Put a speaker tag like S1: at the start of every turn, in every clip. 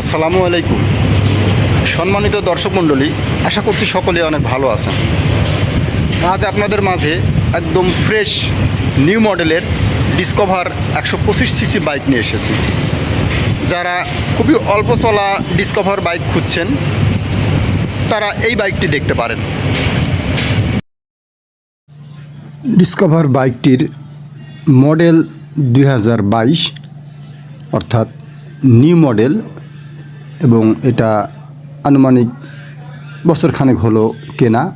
S1: আসসালামু আলাইকুম। সম্মানিত দর্শক মণ্ডলী, আশা করছি সকলে অনেক ভালো আছেন। আজ আপনাদের মাঝে একদম ফ্রেশ নিউ মডেলের ডিসকভার একশো পঁচিশ সিসি বাইক নিয়ে এসেছি। যারা খুবই অল্প চলা ডিসকভার বাইক খুঁজছেন, তারা এই বাইকটি দেখতে পারেন। ডিসকভার বাইকটির মডেল দু হাজার বাইশ, অর্থাৎ নিউ মডেল এবং এটা আনুমানিক বছরখানেক হলো কেনা।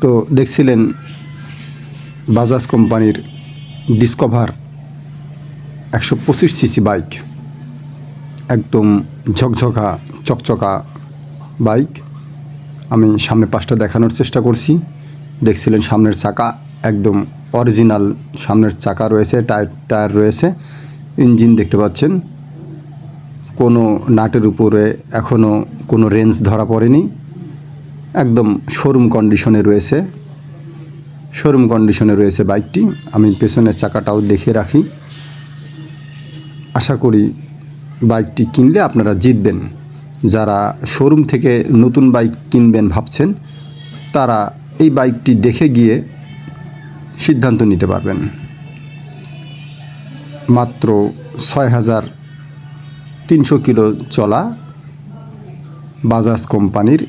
S1: তো দেখছিলেন বাজাজ কোম্পানির ডিসকভার একশো পঁচিশ সিসি বাইক। একদম ঝকঝকা, চকচকা বাইক। আমি সামনে পাশটা দেখানোর চেষ্টা করছি। দেখছিলেন সামনের চাকা, একদম অরিজিনাল সামনের চাকা রয়েছে, টায়ার টায়ার রয়েছে। ইঞ্জিন দেখতে পাচ্ছেন। কোনো নাটের উপরে এখনও কোনো রেঞ্জ ধরা পড়েনি। একদম শোরুম কন্ডিশনে রয়েছে। শোরুম কন্ডিশনে রয়েছে বাইকটি। আমি পেছনের চাকাটাও দেখে রাখি। আশা করি বাইকটি কিনলে আপনারা জিতবেন। যারা শোরুম থেকে নতুন বাইক কিনবেন ভাবছেন, তারা এই বাইকটি দেখে গিয়ে সিদ্ধান্ত নিতে পারবেন। মাত্র ছয় হাজার তিনশো কিলো চলা বাজাজ কোম্পানির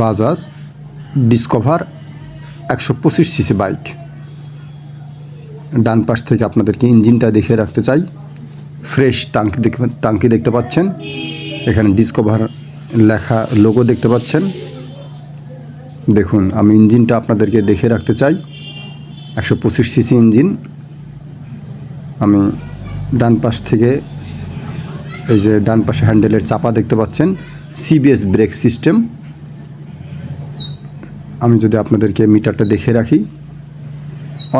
S1: বাজাজ ডিসকভার একশো পঁচিশ সিসি বাইক। ডান পাশ থেকে আপনাদেরকে ইঞ্জিনটা দেখে রাখতে চাই। ফ্রেশ টাঙ্কি দেখতে টাঙ্কি দেখতে পাচ্ছেন। এখানে ডিসকভার লেখা লোগো দেখতে পাচ্ছেন। দেখুন, আমি ইঞ্জিনটা আপনাদেরকে দেখে রাখতে চাই। একশো পঁচিশ সিসি ইঞ্জিন। আমি ডান পাশ থেকে এই যে ডান পাশে হ্যান্ডেলের চাপা দেখতে পাচ্ছেন সিবিএস ব্রেক সিস্টেম আমি যদি আপনাদেরকে মিটারটা দেখে রাখি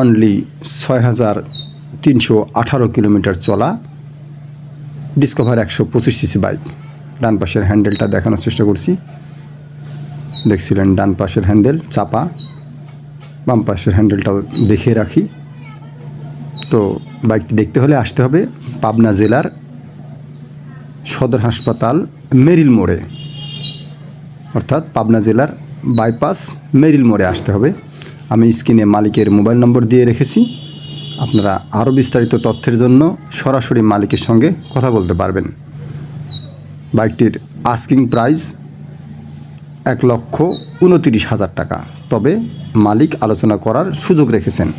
S1: অনলি ছয় হাজার তিনশো আঠারো কিলোমিটার চলা ডিসকভার একশো পঁচিশ সিসি বাইক ডান পাশের হ্যান্ডেলটা দেখানোর চেষ্টা করছি। দেখছিলেন ডান পাশের হ্যান্ডেল চাপা, বাম পাশের হ্যান্ডেলটাও দেখে রাখি। তো বাইকটি দেখতে হলে আসতে হবে পাবনা জেলার সদর হাসপাতাল মেরিল মোড়ে। অর্থাৎ পাবনা জেলার বাইপাস মেরিল মোড়ে আসতে হবে। আমি স্ক্রিনে মালিকের মোবাইল নম্বর দিয়ে রেখেছি। আপনারা আরও বিস্তারিত তথ্যের জন্য সরাসরি মালিকের সঙ্গে কথা বলতে পারবেন। বাইকটির আস্কিং প্রাইস এক লক্ষ উনতিরিশ হাজার টাকা। তবে মালিক আলোচনা করার সুযোগ রেখেছেন।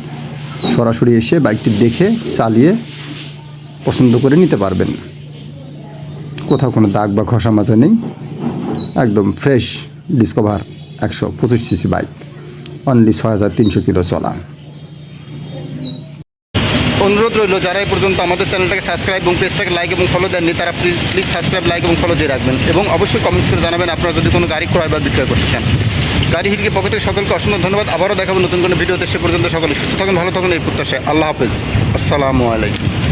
S1: সরাসরি এসে বাইকটি দেখে, চালিয়ে পছন্দ করে নিতে পারবেন। কোথাও কোনো দাগ বা ঘষা মাজা নেই। একদম ফ্রেশ ডিসকভার একশো পঁচিশ সিসি বাইক অনলি ছয় হাজার তিনশো কিলো চলা। অনুরোধ রইল, যারা এই পর্যন্ত আমাদের চ্যানেলটাকে সাবস্ক্রাইব এবং পেজটাকে লাইক এবং ফলো দেননি, তারা প্লিজ প্লিজ সাবস্ক্রাইব লাইক এবং ফলো দিয়ে রাখবেন। এবং অবশ্যই কমেন্টস করে জানাবেন আপনারা যদি কোনো গাড়ি ক্রয় বা বিক্রয় করতে চান। গাড়ি হিরকে পক্ষ থেকে সকলকে অসংখ্য ধন্যবাদ। আবারও দেখাবো নতুন কোনো ভিডিওতে। সে পর্যন্ত সকলে সুস্থ থাকুন, ভালো থাকুন এই প্রত্যাশায়। আল্লাহ হাফেজ। আসসালামু আলাইকুম।